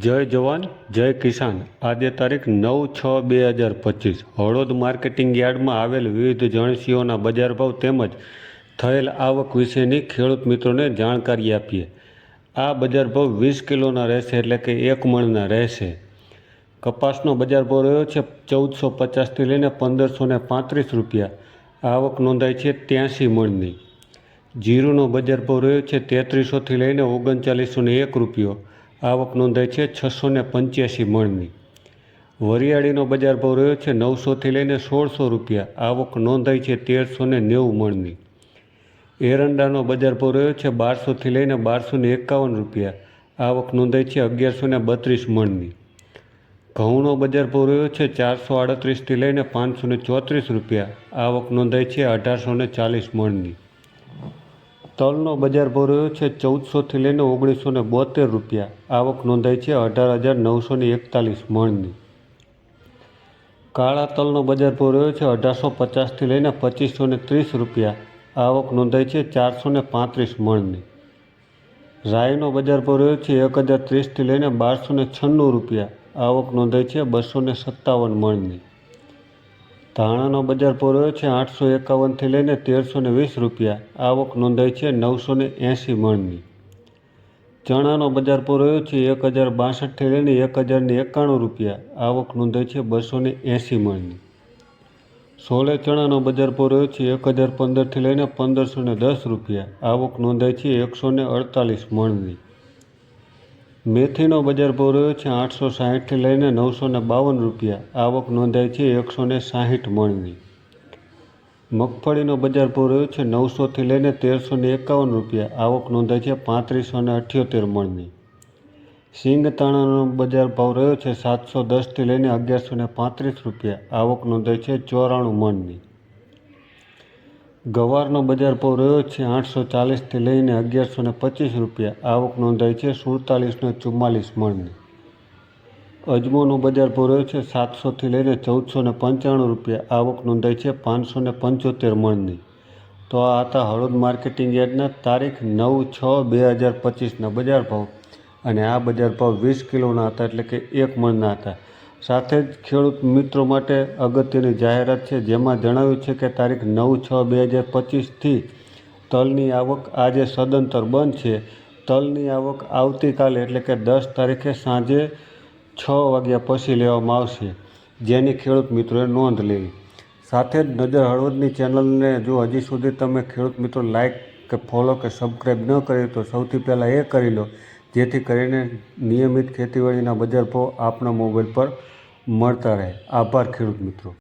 જય જવાન, જય કિસાન. આજે તારીખ નવ છ બે હજાર પચીસ. હળોદ માર્કેટિંગ યાર્ડમાં આવેલ વિવિધ જણસીઓના બજાર ભાવ તેમજ થયેલ આવક વિશેની ખેડૂત મિત્રોને જાણકારી આપીએ. આ બજાર ભાવ વીસ કિલોના રહેશે એટલે કે એક મણના રહેશે. કપાસનો બજાર ભાવ રહ્યો છે ચૌદસો પચાસથી લઈને પંદરસો ને પાંત્રીસ રૂપિયા. આવક નોંધાઈ છે ત્યાંસી મણની. જીરુનો બજાર ભાવ રહ્યો છે તેત્રીસોથી લઈને ઓગણચાલીસો ને એક રૂપિયો. આવક નોંધાઈ છે છસો ને પંચ્યાસી મણની. વરિયાળીનો બજાર ભાવ રહ્યો છે નવસોથી લઈને સોળસો રૂપિયા. આવક નોંધાઈ છે તેરસો ને નેવું મણની. એરંડાનો બજાર ભાવ રહ્યો છે બારસોથી લઈને બારસો ને એકાવન રૂપિયા. આવક નોંધાઈ છે અગિયારસો ને બત્રીસ મણની. ઘઉંનો બજાર ભાવ રહ્યો છે ચારસો આડત્રીસથી લઈને પાંચસો ને ચોત્રીસ રૂપિયા. આવક નોંધાઈ છે અઢારસો ચાલીસ મણની. તલનો બજાર ભાવ રહ્યો છે ચૌદસોથી લઈને ઓગણીસો ને બોતેર રૂપિયા. આવક નોંધાઈ છે અઢાર હજાર નવસો ને એકતાલીસ મણની. કાળા તલનો બજાર ભાવ રહ્યો છે અઢારસો પચાસથી લઈને પચીસો ને ત્રીસ રૂપિયા. આવક નોંધાઈ છે ચારસો ને પાંત્રીસ મણની. રાઈનો બજાર ભાવ છે એક હજાર ત્રીસથી લઈને બારસો ને છન્નું રૂપિયા. આવક નોંધાઈ છે બસો ને સત્તાવન મણની. ધાણાનો બજાર ભાવ છે, આઠસો એકાવનથી લઈને તેરસો ને વીસ રૂપિયા. આવક નોંધાઈ છે નવસો ને એંસી મણની. ચણાનો બજાર ભાવ છે, એક હજાર બાસઠથી લઈને એક હજારને એકાણું રૂપિયા. આવક નોંધાઈ છે બસો ને એંસી મણની. સોલે ચણાનો બજાર ભાવ છે, એક હજાર પંદરથી લઈને પંદરસો ને દસ રૂપિયા. આવક નોંધાઈ છે એકસો ને અડતાલીસ મણની. મેથીનો બજાર ભાવ રહ્યો છે આઠસો સાહીઠથી લઈને નવસો ને બાવન રૂપિયા. આવક નોંધાઈ છે એકસો ને સાહીઠ મણની. મગફળીનો બજાર ભાવ રહ્યો છે નવસોથી લઈને તેરસો ને એકાવન રૂપિયા. આવક નોંધાઈ છે પાંત્રીસો ને અઠ્યોતેર મણની. સિંગતાણાનો બજાર ભાવ રહ્યો છે સાતસો દસથી લઈને અગિયારસો ને પાંત્રીસ રૂપિયા. આવક નોંધાઈ છે ચોરાણું મણની. ગવારનો બજાર ભાવ રહ્યો છે. આઠસો ચાલીસથી લઈને અગિયારસો ને પચીસ રૂપિયા. આવક નોંધાઈ છે. સુડતાલીસને ચુમ્માલીસ મણની. અજમોનો બજાર ભાવ રહ્યો છે. સાતસોથી લઈને ચૌદસો ને પંચાણું રૂપિયા. આવક નોંધાઈ છે પાંચસો ને પંચોતેર મણની. તો આ હતા હળદ માર્કેટિંગ યાર્ડના તારીખ નવ છ બે હજાર પચીસના બજાર ભાવ. અને આ બજાર ભાવ વીસ કિલોના હતા, એટલે કે એક મણના હતા. સાથે જ ખેડૂત મિત્રો માટે અગત્યની જાહેરાત છે. જેમાં જણાવ્યું છે કે તારીખ નવ છ બે હજાર પચીસથી તલની આવક આજે સદંતર બંધ છે. તલની આવક આવતીકાલે એટલે કે દસ તારીખે સાંજે છ વાગ્યા પછી લેવામાં આવશે. જેની ખેડૂત મિત્રોએ નોંધ લેવી સાથે જ નજર હળવદની ચેનલને જો હજી સુધી તમે ખેડૂત મિત્રો લાઇક કે ફોલો કે સબસ્ક્રાઈબ ન કરી તો સૌથી પહેલાં એ કરી લો. જેથી કરીને નિયમિત ખેતીવાડીના બજાર ભાવ આપના મોબાઈલ પર મળતા રહે. આભાર ખેડૂત મિત્રો.